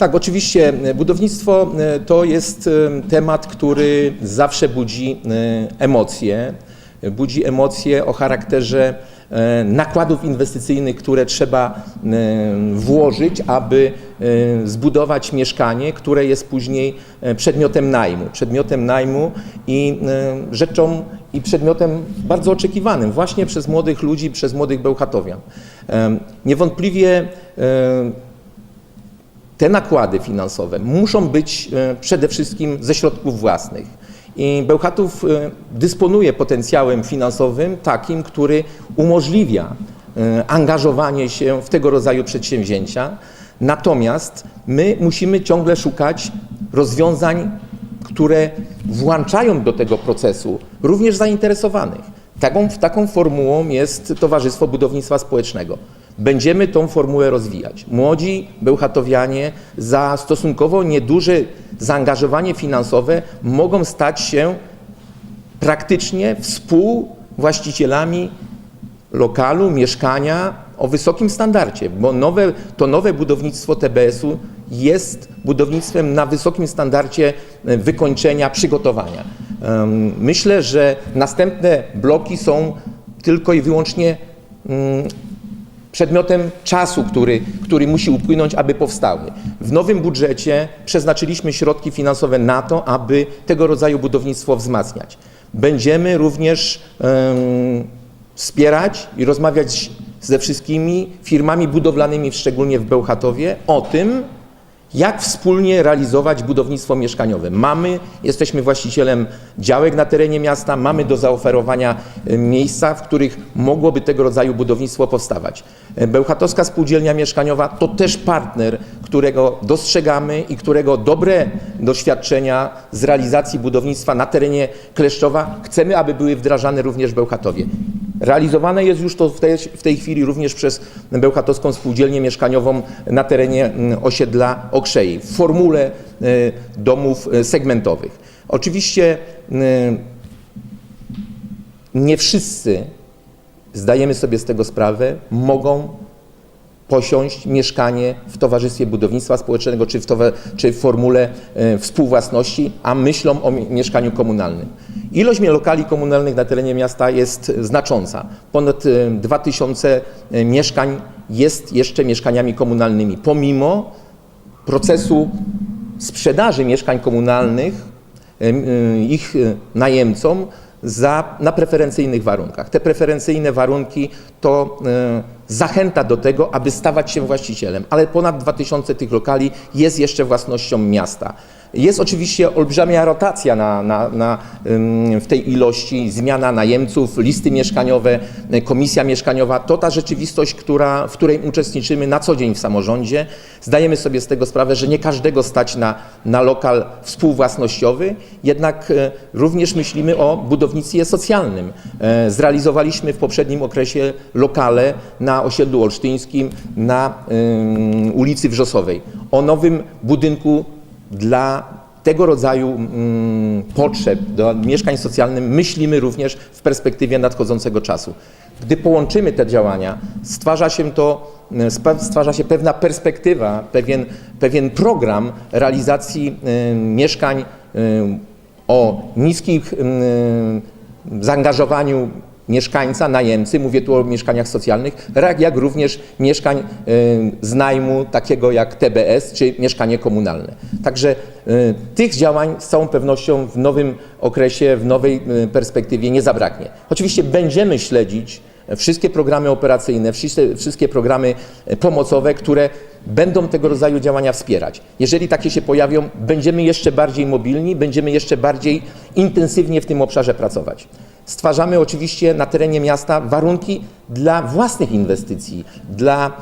Tak, oczywiście e, budownictwo e, to jest e, temat, który zawsze budzi emocje. Budzi emocje o charakterze nakładów inwestycyjnych, które trzeba włożyć, aby zbudować mieszkanie, które jest później przedmiotem najmu. Przedmiotem najmu i rzeczą i przedmiotem bardzo oczekiwanym właśnie przez młodych ludzi, przez młodych bełchatowian. Niewątpliwie te nakłady finansowe muszą być e, przede wszystkim ze środków własnych. I Bełchatów e, dysponuje potencjałem finansowym takim, który umożliwia e, angażowanie się w tego rodzaju przedsięwzięcia. Natomiast my musimy ciągle szukać rozwiązań, które włączają do tego procesu również zainteresowanych. Taką, taką formułą jest Towarzystwo Budownictwa Społecznego. Będziemy tą formułę rozwijać. Młodzi bełchatowianie za stosunkowo nieduże zaangażowanie finansowe mogą stać się praktycznie współwłaścicielami lokalu, mieszkania o wysokim standardzie, bo nowe, to nowe budownictwo TBS-u jest budownictwem na wysokim standardzie e, wykończenia, przygotowania. Myślę, że następne bloki są tylko i wyłącznie mm, przedmiotem czasu, który, który musi upłynąć, aby powstały. W nowym budżecie przeznaczyliśmy środki finansowe na to, aby tego rodzaju budownictwo wzmacniać. Będziemy również em, wspierać i rozmawiać ze wszystkimi firmami budowlanymi, szczególnie w Bełchatowie, o tym, jak wspólnie realizować budownictwo mieszkaniowe. Mamy, jesteśmy właścicielem działek na terenie miasta, mamy do zaoferowania e, miejsca, w których mogłoby tego rodzaju budownictwo powstawać. E, Bełchatowska Spółdzielnia Mieszkaniowa to też partner, którego dostrzegamy i którego dobre doświadczenia z realizacji budownictwa na terenie Kleszczowa chcemy, aby były wdrażane również w Bełchatowie. Realizowane jest już to w tej, w tej chwili również przez Bełchatowską Spółdzielnię Mieszkaniową na terenie mm, osiedla Okrzei w formule e, domów e, segmentowych. Oczywiście e, nie wszyscy, zdajemy sobie z tego sprawę, mogą posiąść mieszkanie w Towarzystwie Budownictwa Społecznego czy w, towa- czy w formule współwłasności, a myślą o mi- mieszkaniu komunalnym. Ilość lokali komunalnych na terenie miasta jest znacząca. Ponad e, 2000 e, mieszkań jest jeszcze mieszkaniami komunalnymi, pomimo procesu sprzedaży mieszkań komunalnych y, ich y, najemcom za, na preferencyjnych warunkach. Te preferencyjne warunki to y, zachęta do tego, aby stawać się właścicielem, ale ponad 2000 tych lokali jest jeszcze własnością miasta. Jest oczywiście olbrzymia rotacja na, na, na, w tej ilości, zmiana najemców, listy mieszkaniowe, y, komisja mieszkaniowa. To ta rzeczywistość, która, w której uczestniczymy na co dzień w samorządzie. Zdajemy sobie z tego sprawę, że nie każdego stać na, na lokal współwłasnościowy, jednak y, również myślimy o budownictwie socjalnym. E, Zrealizowaliśmy w poprzednim okresie lokale na osiedlu olsztyńskim, na ym, ulicy Wrzosowej. O nowym budynku dla tego rodzaju mm, potrzeb do mieszkań socjalnych myślimy również w perspektywie nadchodzącego czasu. Gdy połączymy te działania, stwarza się to, spa- stwarza się pewna perspektywa, pewien, pewien program realizacji e, mieszkań e, o niskich mm, zaangażowaniu mieszkańca, najemcy, mówię tu o mieszkaniach socjalnych, jak, jak również mieszkań y, z najmu, takiego jak TBS czy mieszkanie komunalne. Także y, tych działań z całą pewnością w nowym okresie, w nowej y, perspektywie nie zabraknie. Oczywiście będziemy śledzić wszystkie programy operacyjne, wszystkie, wszystkie programy pomocowe, które będą tego rodzaju działania wspierać. Jeżeli takie się pojawią, będziemy jeszcze bardziej mobilni, będziemy jeszcze bardziej intensywnie w tym obszarze pracować. Stwarzamy oczywiście na terenie miasta warunki dla własnych inwestycji, dla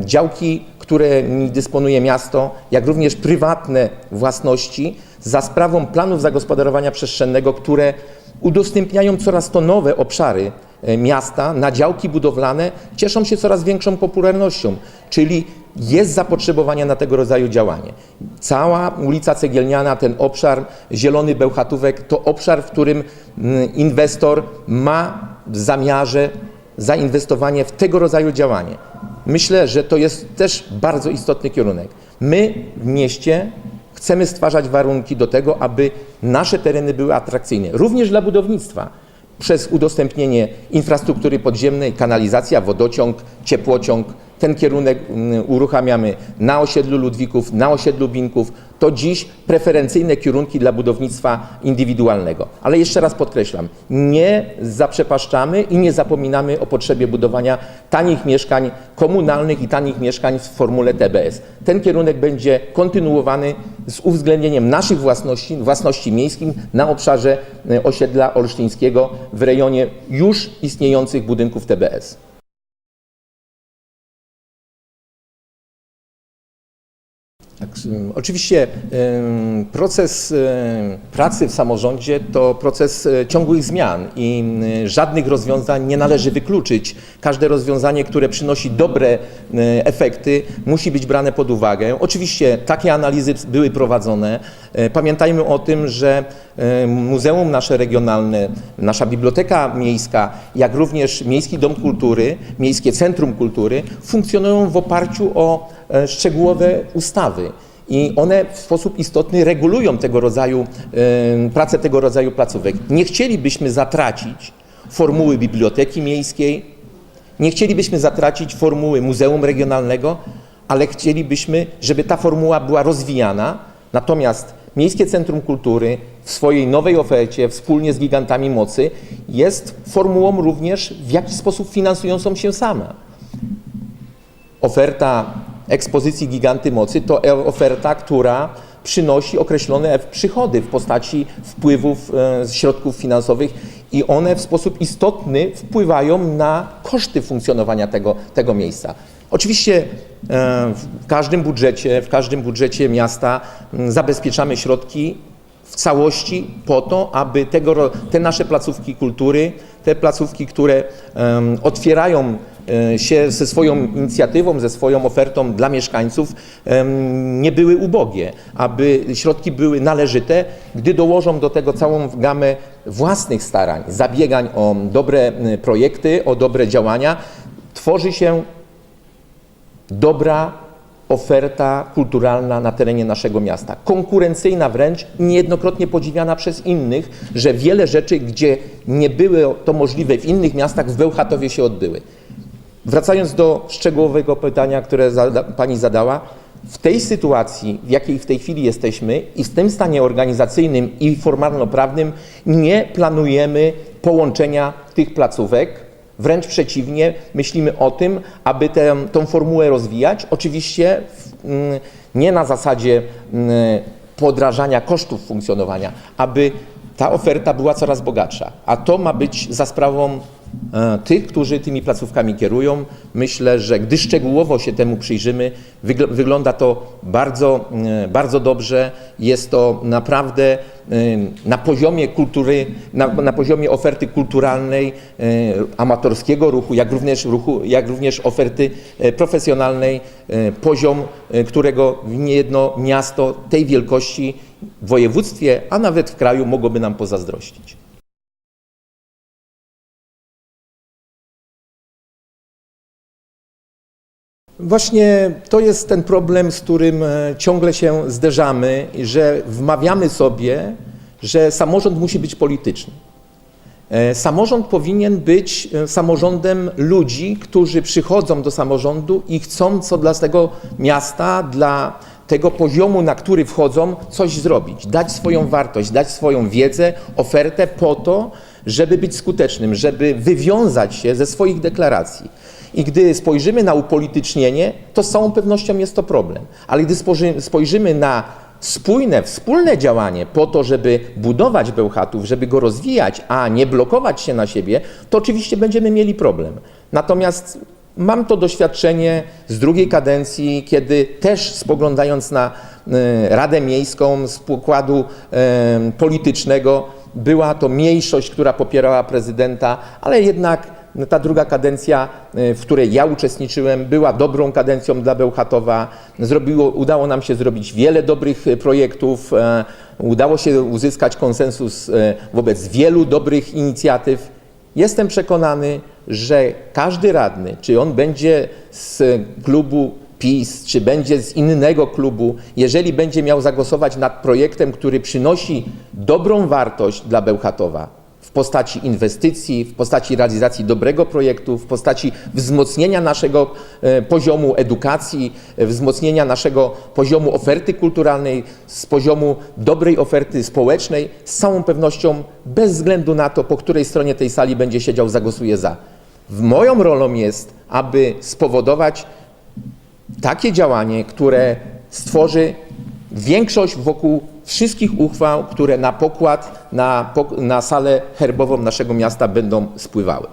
działki, którymi dysponuje miasto, jak również prywatne własności za sprawą planów zagospodarowania przestrzennego, które udostępniają coraz to nowe obszary e, miasta na działki budowlane, cieszą się coraz większą popularnością, czyli jest zapotrzebowanie na tego rodzaju działanie. Cała ulica Cegielniana, ten obszar Zielony Bełchatówek, to obszar, w którym mm, inwestor ma w zamiarze zainwestowanie w tego rodzaju działanie. Myślę, że to jest też bardzo istotny kierunek. My w mieście chcemy stwarzać warunki do tego, aby nasze tereny były atrakcyjne, również dla budownictwa przez udostępnienie infrastruktury podziemnej, kanalizacja, wodociąg, ciepłociąg. Ten kierunek mm, uruchamiamy na osiedlu Ludwików, na osiedlu Binków. To dziś preferencyjne kierunki dla budownictwa indywidualnego. Ale jeszcze raz podkreślam, nie zaprzepaszczamy i nie zapominamy o potrzebie budowania tanich mieszkań komunalnych i tanich mieszkań w formule TBS. Ten kierunek będzie kontynuowany z uwzględnieniem naszych własności, własności miejskich na obszarze e, osiedla olsztyńskiego w rejonie już istniejących budynków TBS. Tak, Oczywiście proces pracy w samorządzie to proces y, ciągłych zmian i żadnych rozwiązań nie należy wykluczyć. Każde rozwiązanie, które przynosi dobre y, efekty, musi być brane pod uwagę. Oczywiście takie analizy były prowadzone. Y, Pamiętajmy o tym, że muzeum nasze regionalne, nasza biblioteka miejska, jak również Miejski Dom Kultury, Miejskie Centrum Kultury funkcjonują w oparciu o e, szczegółowe ustawy. I one w sposób istotny regulują tego rodzaju, e, pracę tego rodzaju placówek. Nie chcielibyśmy zatracić formuły biblioteki miejskiej, nie chcielibyśmy zatracić formuły muzeum regionalnego, ale chcielibyśmy, żeby ta formuła była rozwijana. Natomiast Miejskie Centrum Kultury w swojej nowej ofercie wspólnie z gigantami mocy jest formułą również w jakiś sposób finansującą się sama. Oferta ekspozycji Giganty Mocy to e- oferta, która przynosi określone przychody w postaci wpływów e, z środków finansowych i one w sposób istotny wpływają na koszty funkcjonowania tego, tego miejsca. Oczywiście e, w każdym budżecie, w każdym budżecie miasta zabezpieczamy środki w całości po to, aby tego, te nasze placówki kultury, te placówki, które otwierają się ze swoją inicjatywą, ze swoją ofertą dla mieszkańców, nie były ubogie, aby środki były należyte, gdy dołożą do tego całą gamę własnych starań, zabiegań o dobre projekty, o dobre działania, tworzy się dobra oferta kulturalna na terenie naszego miasta. Konkurencyjna wręcz, niejednokrotnie podziwiana przez innych, że wiele rzeczy, gdzie nie były to możliwe w innych miastach, w Bełchatowie się odbyły. Wracając do szczegółowego pytania, które zada, Pani zadała, w tej sytuacji, w jakiej w tej chwili jesteśmy i w tym stanie organizacyjnym i formalno-prawnym nie planujemy połączenia tych placówek, Wręcz przeciwnie, myślimy o tym, aby tę, tą formułę rozwijać. Oczywiście mm, nie na zasadzie mm, podrażania kosztów funkcjonowania, aby ta oferta była coraz bogatsza. A to ma być za sprawą tych, którzy tymi placówkami kierują. Myślę, że gdy szczegółowo się temu przyjrzymy, wygl- wygląda to bardzo, mm, bardzo dobrze. Jest to naprawdę y, na poziomie kultury, na, na poziomie oferty kulturalnej, y, amatorskiego ruchu, jak również, ruchu, jak również oferty y, profesjonalnej, y, poziom, którego niejedno miasto tej wielkości w województwie, a nawet w kraju mogłoby nam pozazdrościć. Właśnie to jest ten problem, z którym e, ciągle się zderzamy, że wmawiamy sobie, że samorząd musi być polityczny. E, Samorząd powinien być e, samorządem ludzi, którzy przychodzą do samorządu i chcą co dla tego miasta, dla tego poziomu, na który wchodzą, coś zrobić, dać swoją wartość, dać swoją wiedzę, ofertę po to, żeby być skutecznym, żeby wywiązać się ze swoich deklaracji. I gdy spojrzymy na upolitycznienie, to z całą pewnością jest to problem. Ale gdy spojrzy- spojrzymy na spójne, wspólne działanie po to, żeby budować Bełchatów, żeby go rozwijać, a nie blokować się na siebie, to oczywiście będziemy mieli problem. Natomiast mam to doświadczenie z drugiej kadencji, kiedy też spoglądając na e, Radę Miejską z układu e, politycznego, była to mniejszość, która popierała prezydenta, ale jednak ta druga kadencja, y, w której ja uczestniczyłem, była dobrą kadencją dla Bełchatowa. Zrobiło, udało nam się zrobić wiele dobrych y, projektów. e, Udało się uzyskać konsensus e, wobec wielu dobrych inicjatyw. Jestem przekonany, że każdy radny, czy on będzie z klubu PiS, czy będzie z innego klubu, jeżeli będzie miał zagłosować nad projektem, który przynosi dobrą wartość dla Bełchatowa w postaci inwestycji, w postaci realizacji dobrego projektu, w postaci wzmocnienia naszego e, poziomu edukacji, e, wzmocnienia naszego poziomu oferty kulturalnej, z poziomu dobrej oferty społecznej, z całą pewnością, bez względu na to, po której stronie tej sali będzie siedział, zagłosuje za. Moją rolą jest, aby spowodować takie działanie, które stworzy większość wokół wszystkich uchwał, które na pokład, na, na salę herbową naszego miasta będą spływały.